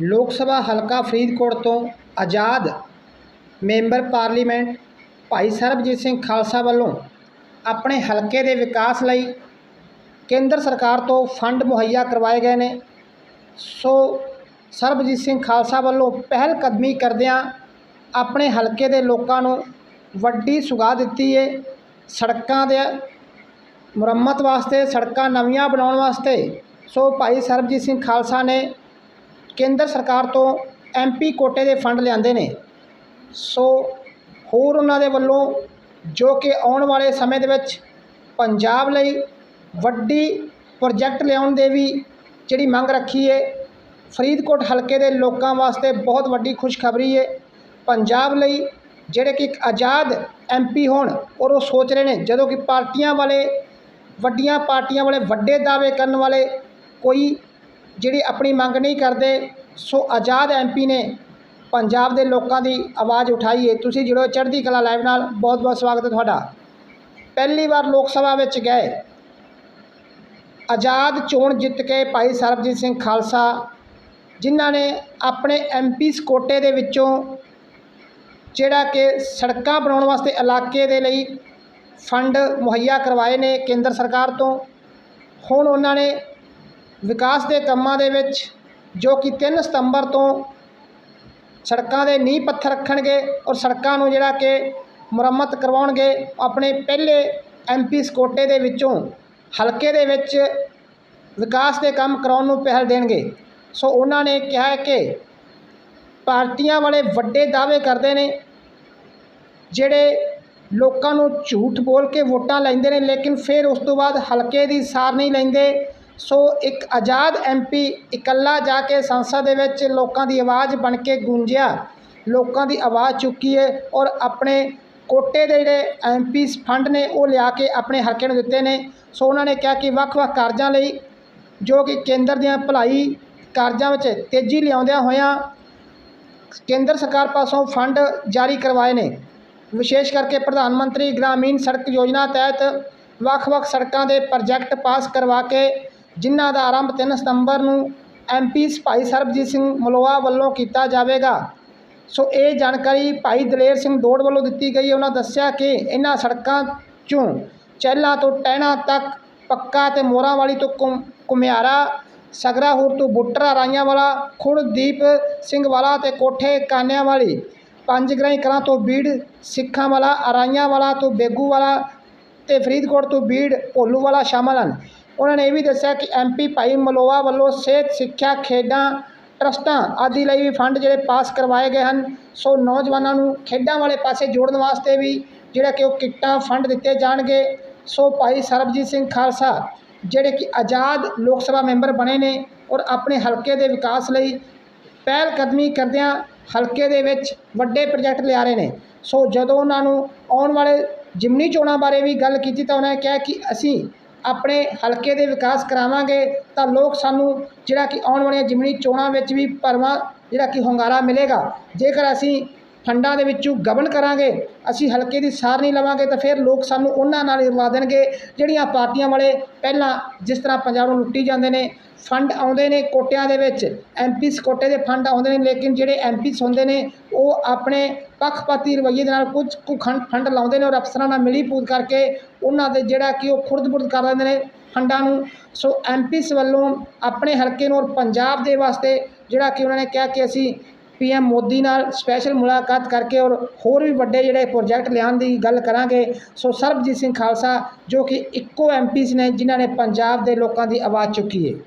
ਲੋਕ ਸਭਾ ਹਲਕਾ ਫਰੀਦਕੋਟ ਤੋਂ ਆਜ਼ਾਦ ਮੈਂਬਰ ਪਾਰਲੀਮੈਂਟ ਭਾਈ ਸਰਬਜੀਤ ਸਿੰਘ ਖਾਲਸਾ ਵੱਲੋਂ ਆਪਣੇ ਹਲਕੇ ਦੇ ਵਿਕਾਸ ਲਈ ਕੇਂਦਰ ਸਰਕਾਰ ਤੋਂ ਫੰਡ ਮੁਹੱਈਆ ਕਰਵਾਏ ਗਏ ਨੇ। ਸੋ ਸਰਬਜੀਤ ਸਿੰਘ ਖਾਲਸਾ ਵੱਲੋਂ ਪਹਿਲ ਕਦਮੀ ਕਰਦਿਆਂ ਆਪਣੇ ਹਲਕੇ ਦੇ ਲੋਕਾਂ ਨੂੰ ਵੱਡੀ ਸੁਗਾਹ ਦਿੱਤੀ ਹੈ ਸੜਕਾਂ ਦੇ ਮੁਰੰਮਤ ਵਾਸਤੇ, ਸੜਕਾਂ ਨਵੀਆਂ ਬਣਾਉਣ ਵਾਸਤੇ ਸੋ ਭਾਈ ਸਰਬਜੀਤ ਸਿੰਘ ਖਾਲਸਾ ਨੇ ਕੇਂਦਰ ਸਰਕਾਰ ਤੋਂ ਐਮਪੀ ਕੋਟੇ ਦੇ ਫੰਡ ਲਿਆਂਦੇ ਨੇ। ਸੋ ਹੋਰ ਉਹਨਾਂ ਦੇ ਵੱਲੋਂ ਜੋ ਕਿ ਆਉਣ ਵਾਲੇ ਸਮੇਂ ਦੇ ਵਿੱਚ ਪੰਜਾਬ ਲਈ ਵੱਡੀ ਪ੍ਰੋਜੈਕਟ ਲਿਆਉਣ ਦੇ ਵੀ ਜਿਹੜੀ ਮੰਗ ਰੱਖੀ ਹੈ ਫਰੀਦਕੋਟ ਹਲਕੇ ਦੇ ਲੋਕਾਂ ਵਾਸਤੇ ਬਹੁਤ ਵੱਡੀ ਖੁਸ਼ਖਬਰੀ ਹੈ ਪੰਜਾਬ ਲਈ ਜਿਹੜੇ ਕਿ ਇੱਕ ਆਜ਼ਾਦ ਐਮਪੀ ਹੋਣ ਔਰ ਉਹ ਸੋਚ ਰਹੇ ਨੇ, ਜਦੋਂ ਕਿ ਪਾਰਟੀਆਂ ਵਾਲੇ, ਵੱਡੀਆਂ ਪਾਰਟੀਆਂ ਵਾਲੇ ਵੱਡੇ ਦਾਅਵੇ ਕਰਨ ਵਾਲੇ ਕੋਈ ਜਿਹੜੀ ਆਪਣੀ ਮੰਗ ਨਹੀਂ ਕਰਦੇ, ਸੋ ਆਜ਼ਾਦ ਐਮਪੀ ਨੇ ਪੰਜਾਬ ਦੇ ਲੋਕਾਂ ਦੀ ਆਵਾਜ਼ ਉਠਾਈ ਹੈ। ਤੁਸੀਂ ਜੁੜੋ ਚੜ੍ਹਦੀ ਕਲਾ ਲਾਈਵ ਨਾਲ। ਬਹੁਤ ਬਹੁਤ ਸਵਾਗਤ ਹੈ ਤੁਹਾਡਾ। ਪਹਿਲੀ ਵਾਰ ਲੋਕ ਸਭਾ ਵਿੱਚ ਗਏ। ਆਜ਼ਾਦ ਚੋਣ ਜਿੱਤ ਕੇ ਭਾਈ ਸਰਬਜੀਤ ਸਿੰਘ ਖਾਲਸਾ, ਜਿਨ੍ਹਾਂ ਨੇ ਆਪਣੇ ਐਮਪੀ ਕੋਟੇ ਦੇ ਵਿੱਚੋਂ ਜਿਹੜਾ ਕਿ ਸੜਕਾਂ ਬਣਾਉਣ ਵਾਸਤੇ ਇਲਾਕੇ ਦੇ ਲਈ ਫੰਡ ਮੁਹੱਈਆ ਕਰਵਾਏ ਨੇ ਕੇਂਦਰ ਸਰਕਾਰ ਤੋਂ, ਹੁਣ ਉਹਨਾਂ ਨੇ ਵਿਕਾਸ ਦੇ ਕੰਮਾਂ ਦੇ ਵਿੱਚ, ਜੋ ਕਿ 3 ਸਤੰਬਰ ਤੋਂ ਸੜਕਾਂ ਦੇ ਨੀਂਹ ਪੱਥਰ ਰੱਖਣਗੇ ਔਰ ਸੜਕਾਂ ਨੂੰ ਜਿਹੜਾ ਕਿ ਮੁਰੰਮਤ ਕਰਵਾਉਣਗੇ ਆਪਣੇ ਪਹਿਲੇ ਐਮਪੀ ਸਕੋਟੇ ਦੇ ਵਿੱਚੋਂ ਹਲਕੇ ਦੇ ਵਿੱਚ ਵਿਕਾਸ ਦੇ ਕੰਮ ਕਰਾਉਣ ਨੂੰ ਪਹਿਲ ਦੇਣਗੇ। ਸੋ ਉਹਨਾਂ ਨੇ ਕਿਹਾ ਹੈ ਕਿ ਪਾਰਟੀਆਂ ਵਾਲੇ ਵੱਡੇ ਦਾਅਵੇ ਕਰਦੇ ਨੇ, ਜਿਹੜੇ ਲੋਕਾਂ ਨੂੰ ਝੂਠ ਬੋਲ ਕੇ ਵੋਟਾਂ ਲੈਂਦੇ ਨੇ, ਲੇਕਿਨ ਫਿਰ ਉਸ ਤੋਂ ਬਾਅਦ ਹਲਕੇ ਦੀ ਸਾਰ ਨਹੀਂ ਲੈਂਦੇ ਸੋ ਇੱਕ ਆਜ਼ਾਦ ਐਮਪੀ ਇਕੱਲਾ ਜਾ ਕੇ ਸੰਸਦ ਦੇ ਵਿੱਚ ਲੋਕਾਂ ਦੀ ਆਵਾਜ਼ ਬਣ ਕੇ ਗੂੰਜਿਆ, ਲੋਕਾਂ ਦੀ ਆਵਾਜ਼ ਚੁੱਕੀ ਹੈ ਔਰ ਆਪਣੇ ਕੋਟੇ ਦੇ ਜਿਹੜੇ ਐਮਪੀ ਫੰਡ ਨੇ ਉਹ ਲਿਆ ਕੇ ਆਪਣੇ ਹਲਕੇ ਨੂੰ ਦਿੱਤੇ ਨੇ। ਸੋ ਉਹਨਾਂ ਨੇ ਕਿਹਾ ਕਿ ਵੱਖ-ਵੱਖ ਕਾਰਜਾਂ ਲਈ ਜੋ ਕਿ ਕੇਂਦਰ ਦੀਆਂ ਭਲਾਈ ਕਾਰਜਾਂ ਵਿੱਚ ਤੇਜ਼ੀ ਲਿਆਉਂਦਿਆਂ ਹੋਇਆਂ ਕੇਂਦਰ ਸਰਕਾਰ ਪਾਸੋਂ ਫੰਡ ਜਾਰੀ ਕਰਵਾਏ ਨੇ। ਵਿਸ਼ੇਸ਼ ਕਰਕੇ ਪ੍ਰਧਾਨ ਮੰਤਰੀ ਗ੍ਰਾਮੀਣ ਸੜਕ ਯੋਜਨਾ ਤਹਿਤ ਵੱਖ-ਵੱਖ ਸੜਕਾਂ ਦੇ ਪ੍ਰੋਜੈਕਟ ਪਾਸ ਕਰਵਾ ਕੇ ਜਿਨ੍ਹਾਂ ਦਾ ਆਰੰਭ 3 ਸਤੰਬਰ ਨੂੰ ਐਮਪੀ ਭਾਈ ਸਰਬਜੀਤ ਸਿੰਘ ਮਲੋਆ ਵੱਲੋਂ ਕੀਤਾ ਜਾਵੇਗਾ। ਸੋ ਇਹ ਜਾਣਕਾਰੀ ਭਾਈ ਦਲੇਰ ਸਿੰਘ ਦੋੜ ਵੱਲੋਂ ਦਿੱਤੀ ਗਈ। ਉਹਨਾਂ ਦੱਸਿਆ ਕਿ ਇਹਨਾਂ ਸੜਕਾਂ ਚੋਂ ਚਹਿਲਾ ਤੋਂ ਟਹਿਣਾ ਤੱਕ ਪੱਕਾ ਤੇ ਮੋਰਾਂ ਵਾਲੀ ਤੋਂ ਕੁਮ ਕੁਮਿਆਰਾ ਸਗਰਾਹੂਰ ਤੋਂ ਬੁੱਟਰਾ ਰਾਈਆਂ ਵਾਲਾ ਖੁਰਦੀਪ ਸਿੰਘ ਵਾਲਾ ਤੇ ਕੋਠੇ ਕਾਨਿਆਂ ਵਾਲੀ ਪੰਜ ਗ੍ਰਾਈ ਕਲਾਂ ਤੋਂ ਬੀੜ ਸਿੱਖਾਂ ਵਾਲਾ ਅਰਾਈਆਂ ਵਾਲਾ ਤੋਂ ਬੇਗੂ ਵਾਲਾ ਤੇ ਫਰੀਦਕੋਟ ਤੋਂ ਬੀੜ ਭੋਲੂ ਵਾਲਾ ਸ਼ਾਮਲ ਹਨ। ਉਹਨਾਂ ਨੇ ਇਹ ਵੀ ਦੱਸਿਆ ਕਿ ਐਮਪੀ ਭਾਈ ਮਲੋਆ ਵੱਲੋਂ ਸਿਹਤ, ਸਿੱਖਿਆ, ਖੇਡਾਂ, ਟਰਸਟਾਂ ਆਦਿ ਲਈ ਵੀ ਫੰਡ ਜਿਹੜੇ ਪਾਸ ਕਰਵਾਏ ਗਏ ਹਨ। ਸੋ ਨੌਜਵਾਨਾਂ ਨੂੰ ਖੇਡਾਂ ਵਾਲੇ ਪਾਸੇ ਜੋੜਨ ਵਾਸਤੇ ਵੀ ਜਿਹੜਾ ਕਿ ਉਹ ਕਿੱਟਾਂ ਫੰਡ ਦਿੱਤੇ ਜਾਣਗੇ। ਸੋ ਭਾਈ ਸਰਬਜੀਤ ਸਿੰਘ ਖਾਲਸਾ, ਜਿਹੜੇ ਕਿ ਆਜ਼ਾਦ ਲੋਕ ਸਭਾ ਮੈਂਬਰ ਬਣੇ ਨੇ ਔਰ ਆਪਣੇ ਹਲਕੇ ਦੇ ਵਿਕਾਸ ਲਈ ਪਹਿਲ ਕਦਮੀ ਕਰਦਿਆਂ ਹਲਕੇ ਦੇ ਵਿੱਚ ਵੱਡੇ ਪ੍ਰੋਜੈਕਟ ਲਿਆ ਰਹੇ ਨੇ। ਸੋ ਜਦੋਂ ਉਹਨਾਂ ਨੂੰ ਆਉਣ ਵਾਲੇ ਜਿਮਨੀ ਚੋਣਾਂ ਬਾਰੇ ਵੀ ਗੱਲ ਕੀਤੀ ਤਾਂ ਉਹਨਾਂ ਨੇ ਕਿਹਾ ਕਿ ਅਸੀਂ ਆਪਣੇ ਹਲਕੇ ਦੇ ਵਿਕਾਸ ਕਰਾਵਾਂਗੇ ਤਾਂ ਲੋਕ ਸਾਨੂੰ ਜਿਹੜਾ ਕਿ ਆਉਣ ਵਾਲੀਆਂ ਜਿਮਨੀ ਚੋਣਾਂ ਵਿੱਚ ਵੀ ਭਰਵਾਂ ਜਿਹੜਾ ਕਿ ਹੁੰਗਾਰਾ ਮਿਲੇਗਾ। ਜੇਕਰ ਅਸੀਂ ਫੰਡਾਂ ਦੇ ਵਿੱਚੋਂ ਗਬਨ ਕਰਾਂਗੇ। ਅਸੀਂ ਹਲਕੇ ਦੀ ਸਾਰ ਨਹੀਂ ਲਵਾਂਗੇ ਤਾਂ ਫਿਰ ਲੋਕ ਸਾਨੂੰ ਉਹਨਾਂ ਨਾਲ ਹੀ ਰਵਾ ਦੇਣਗੇ, ਜਿਹੜੀਆਂ ਪਾਰਟੀਆਂ ਵਾਲੇ ਪਹਿਲਾਂ ਜਿਸ ਤਰ੍ਹਾਂ ਪੰਜਾਬ ਨੂੰ ਲੁੱਟੀ ਜਾਂਦੇ ਨੇ, ਫੰਡ ਆਉਂਦੇ ਨੇ ਕੋਟਿਆਂ ਦੇ ਵਿੱਚ ਐਮਪੀਸ ਕੋਟੇ ਦੇ ਫੰਡ ਆਉਂਦੇ ਨੇ, ਲੇਕਿਨ ਜਿਹੜੇ ਐਮਪੀਸ ਹੁੰਦੇ ਨੇ, ਉਹ ਆਪਣੇ ਪੱਖਪਾਤੀ ਰਵੱਈਏ ਦੇ ਨਾਲ ਕੁਝ ਕੁ ਖੰਡ, ਫੰਡ ਲਾਉਂਦੇ ਨੇ ਔਰ ਅਫਸਰਾਂ ਨਾਲ ਮਿਲੀ ਪੂਤ ਕਰਕੇ ਉਹਨਾਂ ਦੇ ਜਿਹੜਾ ਕਿ ਉਹ ਖੁਰਦ-ਬੁਰਦ ਕਰ ਲੈਂਦੇ ਨੇ ਫੰਡਾਂ ਨੂੰ। ਸੋ ਐਮਪੀਸ ਵੱਲੋਂ ਆਪਣੇ ਹਲਕੇ ਨੂੰ ਔਰ ਪੰਜਾਬ ਦੇ ਵਾਸਤੇ ਜਿਹੜਾ ਕਿ ਉਹਨਾਂ ਨੇ ਕਿਹਾ ਕਿ ਅਸੀਂ ਪੀਐਮ ਮੋਦੀ ਨਾਲ ਸਪੈਸ਼ਲ ਮੁਲਾਕਾਤ ਕਰਕੇ ਔਰ ਹੋਰ ਵੀ ਵੱਡੇ ਜਿਹੜੇ ਪ੍ਰੋਜੈਕਟ ਲਿਆਉਣ ਦੀ ਗੱਲ ਕਰਾਂਗੇ। ਸੋ ਸਰਬਜੀਤ ਸਿੰਘ ਖਾਲਸਾ, ਜੋ ਕਿ ਇੱਕੋ ਐਮਪੀਸ ਨੇ, ਜਿਨ੍ਹਾਂ ਨੇ ਪੰਜਾਬ ਦੇ ਲੋਕਾਂ ਦੀ ਆਵਾਜ਼ ਚੁੱਕੀ ਹੈ